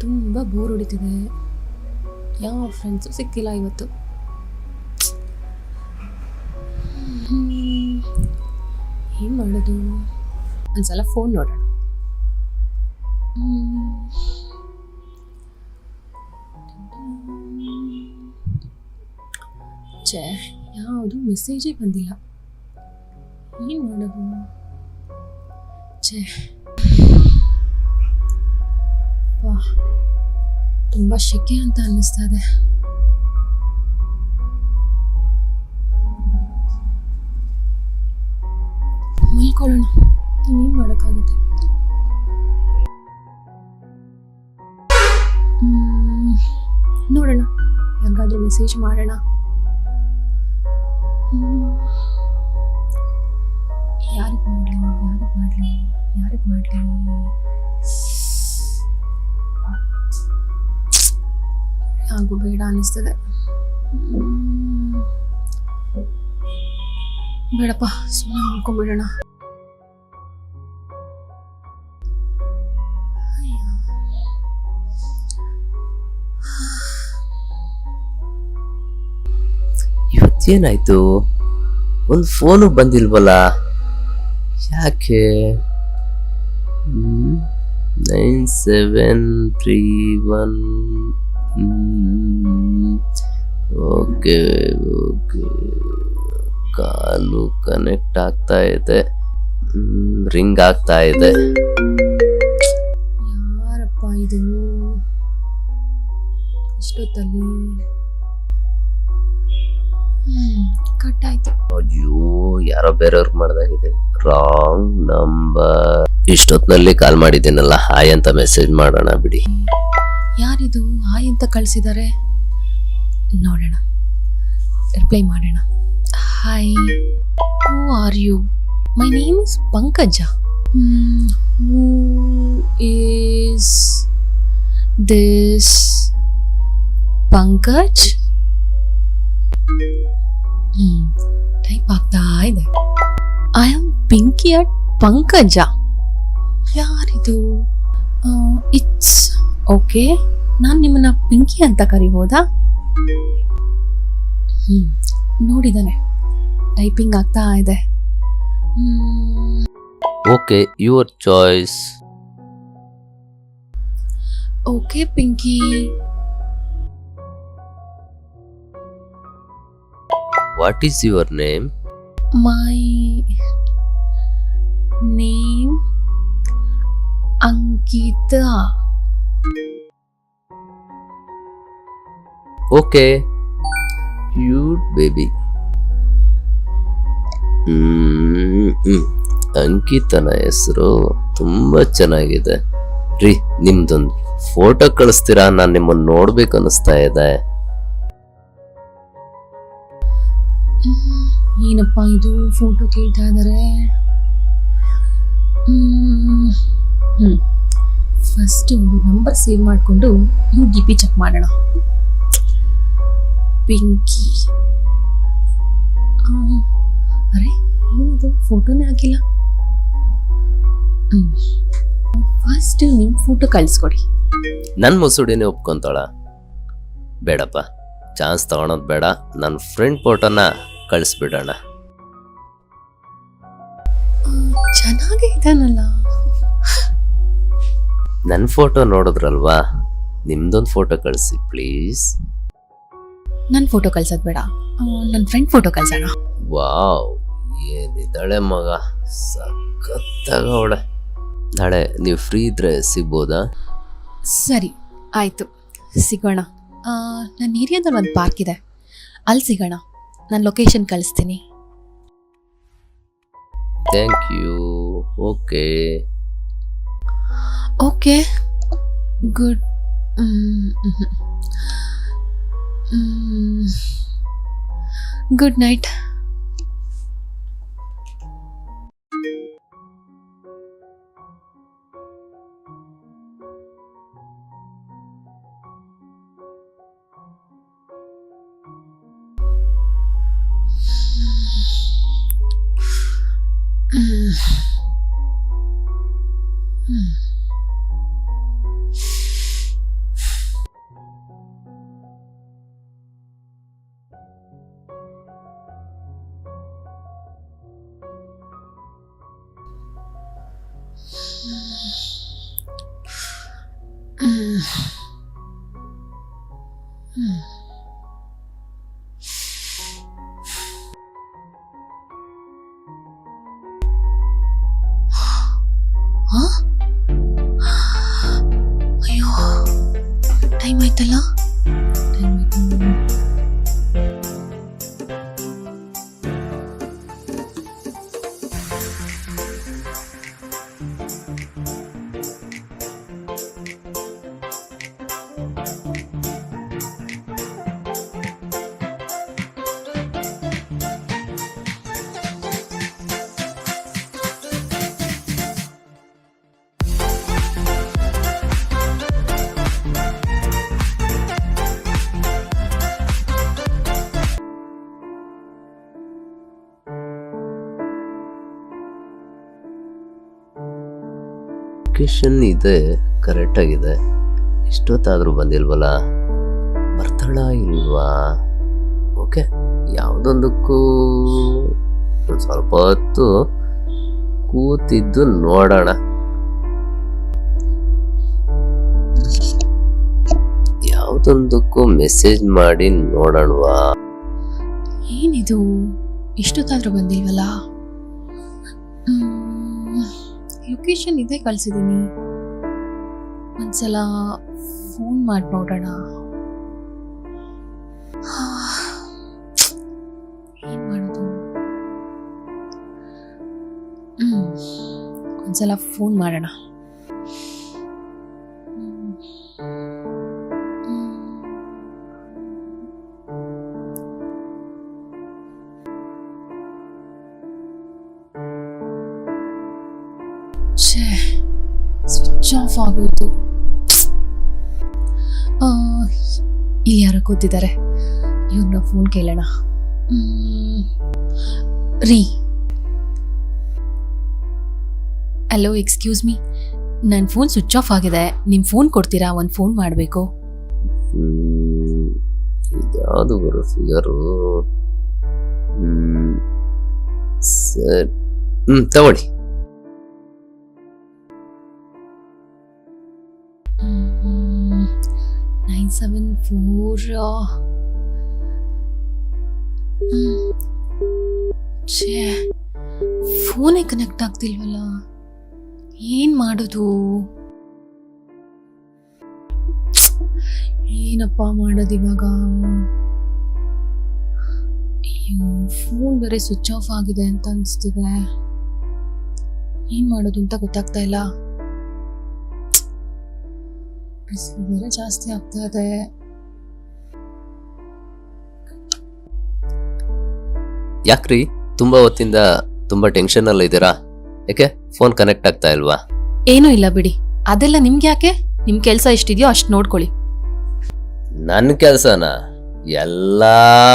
ತುಂಬ ಬೋರ್ ಹೊಡಿತಿದೆ ಯಾವ ಫ್ರೆಂಡ್ಸು ಸಿಕ್ಕಿಲ್ಲ ಇವತ್ತು ಏನು ಮಾಡೋದು ಒಂದ್ಸಲ ಫೋನ್ ನೋಡೋಣ ಹ್ಮ್. ಛೇ ಯಾವುದು ಮೆಸೇಜೇ ಬಂದಿಲ್ಲ ಏನು ಮಾಡೋದು ಛೇ ವಾ, ತುಂಬ ಶೆಕೆ ಅಂತ ಅನ್ನಿಸ್ತಾ ಇದೆ ಮಲ್ಕೊಳ್ಳೋಣ, ಇನ್ನೇನು ಮಾಡೋಕ್ಕಾಗುತ್ತೆ? ನೋಡೋಣ, ಯಾರಿಗಾದ್ರೂ ಮೆಸೇಜ್ ಮಾಡೋಣ. ಯಾರಿಗೆ ಮಾಡಲಿ ಯಾರಿಗೆ ಮಾಡಲಿ ಯಾರಿಗೆ ಮಾಡಲಿ? ಯಾರಿಗೂ ಬೇಡ ಅನ್ನಿಸ್ತದೆ. ಬೇಡಪ್ಪ ಸುಮ್ಮನೆ ಮಾಡ್ಕೊಂಬಿಡೋಣ ಇವತ್ತೇನಾಯ್ತು? ಒಂದು ಫೋನು ಬಂದಿಲ್ವಲ್ಲ? ಯಾಕೆ? Nine seven three one okay okay. Call connect ಆಗ್ತಾ ಇದೆ. ರಿಂಗ್ ಆಗ್ತಾ ಇದೆ. ಯಾರಪ್ಪ ಇದು? ಇಷ್ಟೊತ್ತಲ್ಲಿ ಕಟ್ ಆಯ್ತು. ಅಯ್ಯೋ ಯಾರೋ ಬೇರೆಯವ್ರಿಗೆ ಮಾಡ್ದಾಗಿದೆ. ರಾಂಗ್ ನಂಬರ್ ಇಷ್ಟೊತ್ತಿನಲ್ಲಿ ಕಾಲ್ ಮಾಡಿದ್ದೀನಲ್ಲ ಹಾಯ್ ಅಂತ ಮೆಸೇಜ್ ಮಾಡೋಣ ಬಿಡಿ. ಯಾರಿದು? ಹಾಯ್ ಅಂತ ಕಳಿಸಿದ್ದಾರೆ ನೋಡೋಣ. ರಿಪ್ಲೈ ಮಾಡೋಣ. Hi who are you my name is Pankaja who is this Pankaj type ಆಗ್ತಾ ಇದೆ. I am Pinky at Pankaja ಯಾರಿದು? ಇಟ್ಸ್ ಓಕೆ ನಾನು ನಿಮ್ಮನ್ನ ಪಿಂಕಿ ಅಂತ ಕರಿಬೋದಾ? ಹ್ಞೂ ನೋಡಿದ್ದಾನೆ. ಟೈಪಿಂಗ್ ಆಗ್ತಾ ಇದೆ. Okay your choice. Okay Pinky. What is your name my name Ankita. Okay. Cute baby. ಅಂಕಿತನ ಹೆಸರು ತುಂಬಾ ಚೆನ್ನಾಗಿದೆ. ರೀ, ನಿಮ್ದೊಂದು ಫೋಟೋ ಕಳಿಸ್ತೀರಾ? ನಾನು ನಿಮ್ಮನ್ನು ನೋಡ್ಬೇಕು ಅನಿಸ್ತಾ ಇದೆ. ಏನಪ್ಪ ಇದು ಫೋಟೋ ಕೇಳ್ತಾ ಫಸ್ಟು ನಂಬರ್ ಸೇವ್ ಮಾಡಿಕೊಂಡು ಯು ಡಿ ಪಿ ಚೆಕ್ ಮಾಡೋಣ. ಪಿಂಕಿ ಅರೆ ಏನಿದು? ಫೋಟೋನೇ ಹಾಕಿಲ್ಲ. ಫಸ್ಟು ನಿಮ್ಮ ಫೋಟೋ ಕಳಿಸ್ಕೊಡಿ. ನನ್ನ ಮುಸುಡಿನೇ ಒಪ್ಕೊಂತಾಳ. ಬೇಡಪ್ಪ ಚಾನ್ಸ್ ತಗೊಳೋದು ಬೇಡ. ನನ್ನ ಫ್ರೆಂಡ್ ಫೋಟೋನ ಕಳಿಸ್ಬಿಡೋಣ. ಚೆನ್ನಾಗೇ ಇದ್ದಾನಲ್ಲ. ನನ್ನ ಫೋಟೋ ನೋಡಿದ್ರಲ್ವಾ? ನಿಮ್ದೊಂದು ಫೋಟೋ ಕಳಿಸಿ ಪ್ಲೀಸ್. ನನ್ನ ಫೋಟೋ ಕಳ್ಸೋದು ಬೇಡ. ನನ್ನ ಫ್ರೆಂಡ್ ಫೋಟೋ ಕಳ್ಸೋಣ. ವಾವ್ ಏನಿದ್ದಾಳೆ ಮಗ? ಸಖತ್ತಾಗವಳೆ ನಾಳೆ ನೀವು ಫ್ರೀ ಇದ್ರೆ ಸಿಗ್ಬೋದಾ? ಸರಿ ಆಯಿತು. ಸಿಗೋಣ. ನನ್ನ ಏರಿಯಾದಲ್ಲಿ ಒಂದು ಪಾರ್ಕ್ ಇದೆ. ಅಲ್ಲಿ ಸಿಗೋಣ. ನಾನು ಲೊಕೇಶನ್ ಕಳಿಸ್ತೀನಿ. Thank you. Okay. Okay. Good. Mm, mhm. Good night. Mm. ಹ್ಮ್. ಆ? ಲೊಕೇಶನ್ ಇದೆ ಕರೆಕ್ಟಾಗಿದೆ ಇಷ್ಟೊತ್ತಾದ್ರೂ ಬಂದಿಲ್ವಲ್ಲ? ಬರ್ತಾಳ ಇಲ್ವಾ? ಓಕೆ, ಯಾವುದೊಂದಕ್ಕೂ ಸ್ವಲ್ಪ ಹೊತ್ತು ಕೂತಿದ್ದು ನೋಡೋಣ. ಯಾವುದೊಂದಕ್ಕೂ ಮೆಸೇಜ್ ಮಾಡಿ ನೋಡೋಣವಾ? ಏನಿದು? ಇಷ್ಟೊತ್ತಾದ್ರೂ ಬಂದಿಲ್ವಲ್ಲ? ಲೊಕೇಶನ್ ಇದೇ ಕಳ್ಸಿದ್ದೀನಿ ಒಂದ್ಸಲ ಫೋನ್ ಮಾಡಿ ನೋಡೋಣ ಏನು ಮಾಡೋದು? ಹ್ಞೂ ಒಂದ್ಸಲ ಫೋನ್ ಮಾಡೋಣ. ಸ್ವಿಚ್ ಆಫ್ ಆಗೋದು ಇಲ್ಲಿ ಯಾರೋ ಕೂತಿದ್ದಾರೆ. ಇವ್ರನ್ನ ಫೋನ್ ಕೇಳೋಣ. ರೀ. ಹಲೋ ಎಕ್ಸ್ಕ್ಯೂಸ್ ಮೀ ನನ್ನ ಫೋನ್ ಸ್ವಿಚ್ ಆಫ್ ಆಗಿದೆ. ನಿಮ್ಮ ಫೋನ್ ಕೊಡ್ತೀರಾ? ಒಂದು ಫೋನ್ ಮಾಡಬೇಕು. ಇದ್ಯಾವುದು ಬರೋ ಫಿಗರು ಸರಿ. ಹ್ಮ್, ತಗೊಳ್ಳಿ. ನೈನ್ ಸೆವೆನ್ ಫೋರ್ ಛೇ, ಫೋನೇ ಕನೆಕ್ಟ್ ಆಗ್ತಿಲ್ವಲ್ಲ? ಏನು ಮಾಡೋದು? ಏನಪ್ಪ ಮಾಡೋದು ಇವಾಗ? ಅಯ್ಯೋ, ಫೋನ್ ಬೇರೆ ಸ್ವಿಚ್ ಆಫ್ ಆಗಿದೆ ಅಂತ ಅನಿಸ್ತಿದೆ. ಏನು ಮಾಡೋದು ಅಂತ ಗೊತ್ತಾಗ್ತಾ ಇಲ್ಲ. ಬಿಸಿಲು ಬೇರೆ ಜಾಸ್ತಿ ಆಗ್ತಾ ಇದೆ ಯಾಕ್ರಿ? ತುಂಬಾ ಹೊತ್ತಿಂದ ತುಂಬಾ ಟೆನ್ಷನ್ ಅಲ್ಲಿ ಇದ್ದೀರಾ? ಯಾಕೆ ಫೋನ್ ಕನೆಕ್ಟ್ ಆಗ್ತಾ ಇಲ್ವಾ? ಏನೂ ಇಲ್ಲ ಬಿಡಿ. ಅದೆಲ್ಲ ನಿಮ್ಗೆ ಯಾಕೆ? ನಿಮ್ ಕೆಲಸ ಎಷ್ಟಿದೆಯೋ ಅಷ್ಟು ನೋಡ್ಕೊಳ್ಳಿ. ನನ್ನ ಕೆಲಸನ ಎಲ್ಲ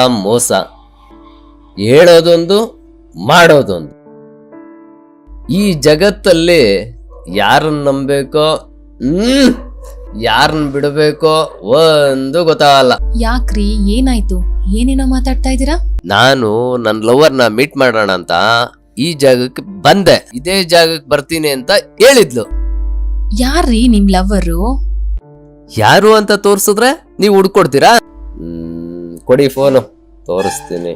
ಮೋಸ. ಹೇಳೋದೊಂದು ಮಾಡೋದೊಂದು. ಈ ಜಗತ್ತಲ್ಲಿ ಯಾರನ್ನ ನಂಬೇಕೋ? ಹ್ಮ್! ಯಾರನ್ನ ಬಿಡಬೇಕೋ ಒಂದು ಗೊತ್ತಾಗಲ್ಲ. ಯಾಕ್ರಿ ಏನಾಯ್ತು? ಏನೇನೋ ಮಾತಾಡ್ತಾ ಇದೀರಾ ನಾನು ನನ್ನ ಲವರ್ನ ಮೀಟ್ ಮಾಡೋಣ ಅಂತ ಈ ಜಾಗಕ್ಕೆ ಬಂದೆ. ಇದೇ ಜಾಗಕ್ಕೆ ಬರ್ತೀನಿ ಅಂತ ಹೇಳಿದ್ಲು. ಯಾರ್ರಿ ನಿಮ್ ಲವ್ವರು ಯಾರು ಅಂತ ತೋರಿಸಿದ್ರೆ ನೀವು ಹುಡ್ಕೊಡ್ತೀರಾ? ಹ್ಮ್, ಕೊಡಿ ಫೋನು. ತೋರಿಸ್ತೀನಿ.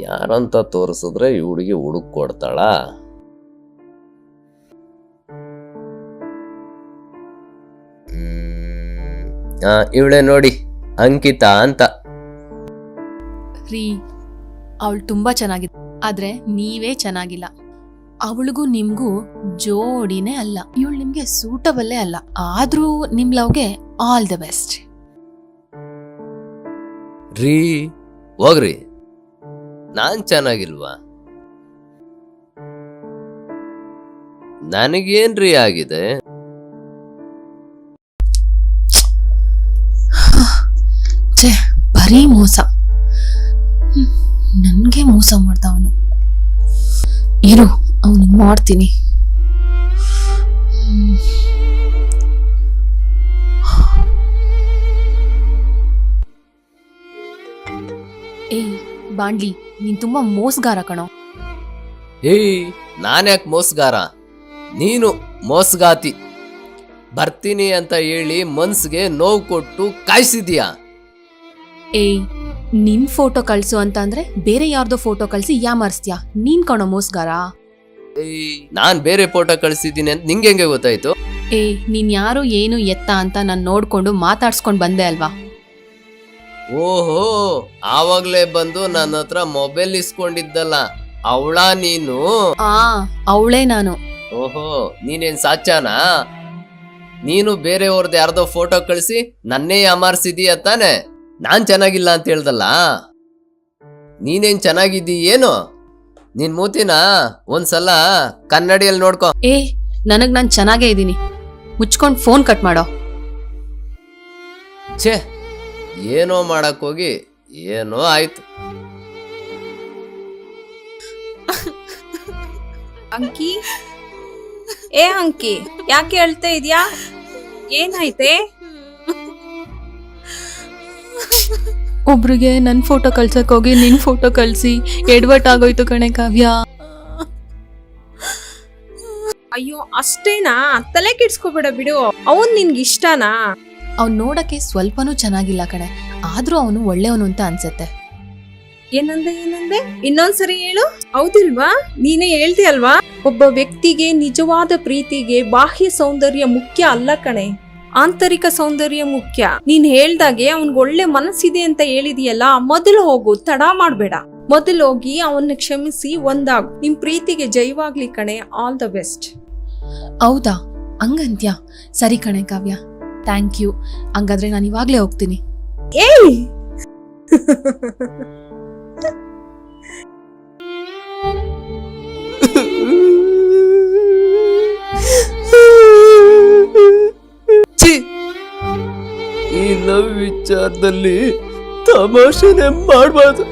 ಯಾರಂತ ತೋರಿಸಿದ್ರೆ ಈ ಹುಡುಗಿ ಹುಡುಕ್ ಕೊಡ್ತಾಳ? ಇವಳೆ ನೋಡಿ ಅಂಕಿತಾ ಅಂತ. ರೀ ಅವಳು ತುಂಬಾ ಚೆನ್ನಾಗಿದೆ ಆದ್ರೆ ನೀವೇ ಚೆನ್ನಾಗಿಲ್ಲ. ಅವಳಿಗೂ ನಿಮ್ಗೂ ಜೋಡಿನೇ ಅಲ್ಲ. ಇವಳು ನಿಮ್ಗೆ ಸೂಟಬಲ್ಲೇ ಅಲ್ಲ. ಆದ್ರೂ ನಿಮ್ ಲವ್ಗೆ ಆಲ್ ದ ಬೆಸ್ಟ್ ರೀ ಹೋಗ್ರಿ. ನಾನ್ ಚೆನ್ನಾಗಿಲ್ವಾ? ನನಗೇನ್ರಿ ಆಗಿದೆ? ಬರೀ ಮೋಸ. ನನಗೆ ಮೋಸ ಮಾಡ್ದ ಅವನು ಇರು, ಅವನು ಮಾಡ್ತೀನಿ. ಏಯ್ ಬಾಂಡ್ಲಿ ನೀನ್ ತುಂಬಾ ಮೋಸಗಾರ ಕಣೋ. ಏಯ್, ನಾನ್ಯಾಕೆ ಮೋಸ್ಗಾರ? ನೀನು ಮೋಸ್ಗಾತಿ. ಬರ್ತೀನಿ ಅಂತ ಹೇಳಿ ಮನ್ಸ್ಗೆ ನೋವು ಕೊಟ್ಟು ಕಾಯಿಸಿದ್ಯಾ ಏಯ್ ನಿನ್ ಫೋಟೋ ಕಳ್ಸು ಅಂತ ಅಂದ್ರೆ ಬೇರೆ ಯಾರ್ದೋ ಫೋಟೋ ಕಳ್ಸಿ ಯಾಮಾರಿಸ್ತ್ಯಾ? ನೀನ್ ಕಣೋ ಮೋಸ್ಗಾರ? ನಾನ್ ಬೇರೆ ಫೋಟೋ ಕಳ್ಸಿದ್ದೀನಿ ಅಂತ ನಿಂಗೆ ಹೆಂಗೆ ಗೊತ್ತಾಯ್ತು? ಏ ನೀನ್ ಯಾರು ಏನು ಎತ್ತ ಅಂತ ನಾನು ನೋಡ್ಕೊಂಡು ಮಾತಾಡ್ಸ್ಕೊಂಡ್ ಬಂದೆ ಅಲ್ವಾ? ಓಹೋ ಆವಾಗ್ಲೇ ಬಂದು ನನ್ನ ಹತ್ರ ಮೊಬೈಲ್ ಇಸ್ಕೊಂಡಿದ್ದಲ್ಲ ಅವಳ ನೀನು? ಆ ಅವಳೇ ನಾನು. ಓಹೋ ನೀನೇನ್ ಸಾಚಾನಾ ನೀನು ಬೇರೆಯವ್ರದ್ದು ಯಾರ್ದೋ ಫೋಟೋ ಕಳಿಸಿ ನನ್ನೇ ಅಮಾರ್ಸಿದೀಯ ತಾನೆ? ನಾನ್ ಚೆನ್ನಾಗಿಲ್ಲ ಅಂತ ಹೇಳ್ದಲ್ಲ? ನೀನೇನ್ ಚೆನ್ನಾಗಿದ್ದಿ ಏನು? ನಿನ್ ಮೂತಿನ ಒಂದ್ಸಲ ಕನ್ನಡಿಯಲ್ಲಿ ನೋಡ್ಕೊ. ಏ ನನಗ್ ನಾನ್ ಚೆನ್ನಾಗೇ ಇದ್ದೀನಿ. ಮುಚ್ಕೊಂಡ್ ಫೋನ್ ಕಟ್ ಮಾಡೋ. ಛೇ ಏನೋ ಮಾಡಕ್ ಹೋಗಿ ಏನೋ ಆಯ್ತು. ಅಂಕಿ? ಏ ಅಂಕಿ ಯಾಕೆ ಹೇಳ್ತಾ ಇದ್ಯಾ? ಏನಾಯ್ತೆ? ಒಬ್ರಿಗೆ ನನ್ನ ಫೋಟೋ ಕಳ್ಸಕ್ ಹೋಗಿ ನಿನ್ ಫೋಟೋ ಕಳ್ಸಿ ಎಡ್ವರ್ಟ್ ಆಗೋಯ್ತು ಕಣೆ ಕಾವ್ಯ. ಅಯ್ಯೋ ಅಷ್ಟೇನಾ? ತಲೆ ಕೆಡ್ಸ್ಕೋಬೇಡ ಬಿಡು. ಅವನ್ ನಿನ್ಗೆ ಇಷ್ಟನಾ? ಅವ್ನ್ ನೋಡಕ್ಕೆ ಸ್ವಲ್ಪನೂ ಚೆನ್ನಾಗಿಲ್ಲ ಕಣೆ. ಆದ್ರೂ ಅವನು ಒಳ್ಳೆಯವನು ಅಂತ ಅನ್ಸತ್ತೆ. ಏನಂದೆ ಏನಂದೆ? ಇನ್ನೊಂದ್ಸರಿ ಹೇಳು. ಹೌದಿಲ್ವಾ? ನೀನೇ ಹೇಳ್ತಿ ಅಲ್ವಾ? ಒಬ್ಬ ವ್ಯಕ್ತಿಗೆ ನಿಜವಾದ ಪ್ರೀತಿಗೆ ಬಾಹ್ಯ ಸೌಂದರ್ಯ ಮುಖ್ಯ ಅಲ್ಲ ಕಣೆ. ಆಂತರಿಕ ಸೌಂದರ್ಯ ಮುಖ್ಯ. ನೀನ್ ಹೇಳ್ದಾಗೆ ಅವನ್ಗೆ ಒಳ್ಳೆ ಮನಸ್ಸಿದೆ ಅಂತ ಹೇಳಿದೀಯಲ್ಲ ಮೊದಲು ಹೋಗು ತಡ ಮಾಡ್ಬೇಡ. ಮೊದಲು ಹೋಗಿ ಅವನ್ನ ಕ್ಷಮಿಸಿ ಒಂದಾಗು. ನಿಮ್ ಪ್ರೀತಿಗೆ ಜೈವಾಗ್ಲಿ ಕಣೆ ಆಲ್ ದ ಬೆಸ್ಟ್ ಹೌದಾ? ಹಂಗಂತ್ಯ? ಸರಿ ಕಣೆ ಕಾವ್ಯ. ಥ್ಯಾಂಕ್ ಯು ಹಂಗಾದ್ರೆ ನಾನು ಇವಾಗ್ಲೇ ಹೋಗ್ತೀನಿ. ಏಯ್! ಈ ಲವ್ ವಿಚಾರದಲ್ಲಿ ತಮಾಷೆನೆ ಮಾಡಬಾರ್ದು.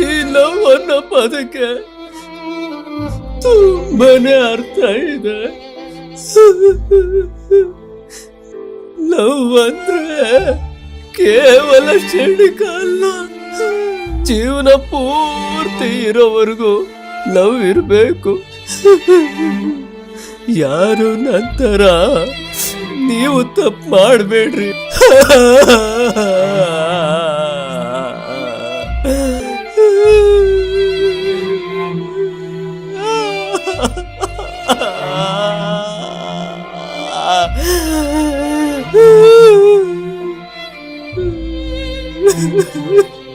ಈ ಲವ್ ಅನ್ನೋ ಪದಕ್ಕೆ ತುಂಬಾನೇ ಅರ್ಥ ಇದೆ. ಲವ್ ಅಂದ್ರೆ ಕೇವಲ ಕ್ಷಣಿಕ ಅಲ್ಲ ಜೀವನ ಪೂರ್ತಿ ಇರೋವರೆಗೂ ಲವ್ ಇರಬೇಕು. ಯಾರು ನಂತರ ನೀವು ತಪ್ಪು ಮಾಡಬೇಡ್ರಿ.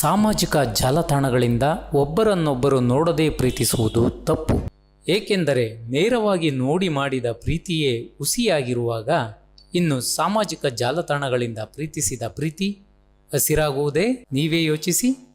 ಸಾಮಾಜಿಕ ಜಾಲತಾಣಗಳಿಂದ ಒಬ್ಬರನ್ನೊಬ್ಬರು ನೋಡದೆ ಪ್ರೀತಿಸುವುದು ತಪ್ಪು. ಏಕೆಂದರೆ ನೇರವಾಗಿ ನೋಡಿ ಮಾಡಿದ ಪ್ರೀತಿಯೇ ಹುಸಿಯಾಗಿರುವಾಗ ಇನ್ನು ಸಾಮಾಜಿಕ ಜಾಲತಾಣಗಳಿಂದ ಪ್ರೀತಿಸಿದ ಪ್ರೀತಿ ಹಸಿರಾಗುವುದೇ? ನೀವೇ ಯೋಚಿಸಿ.